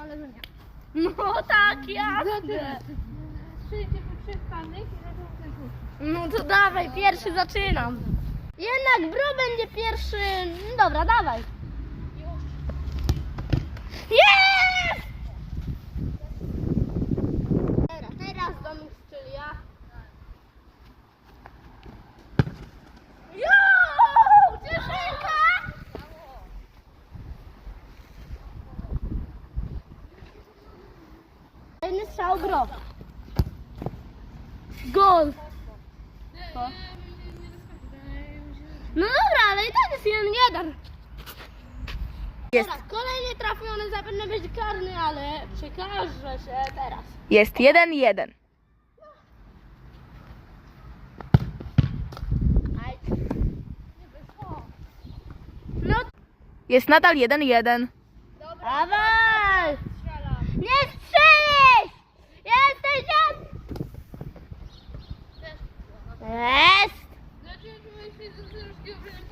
Ale że nie. No tak, jasne. Przyjdzie po trzech karnych i zaczął coś rzucić. No to dawaj, pierwszy zaczynam. Jednak bro będzie pierwszy. No Dobra, dawaj. Jest! Jeden strzał gro. Gol. Co? No dobra, ale i tak jest jeden jeden. Jest. Dobra, kolejny trafiony zapewne będzie karny, ale przekażę się teraz. Jest jeden jeden. No Jest nadal jeden jeden. dawaj!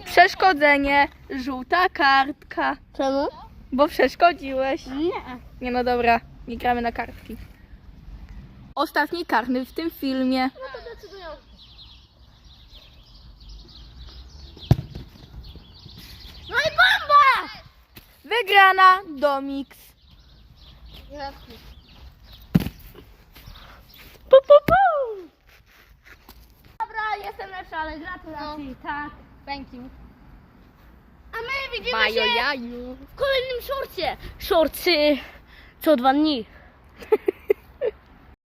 Przeszkodzenie. Żółta kartka. Czemu? Bo przeszkodziłeś. Nie. Nie no dobra, nie gramy na kartki. Ostatni karny w tym filmie. No to decydujący. No i bomba! Wygrana Domix. Jasne. Pu, pu, pu. Dobra, jestem lepsza, ale gratulacje. Tak. Thank you. A my widzimy Bajo się jaju. w kolejnym szorcie. Szorcy co dwa dni.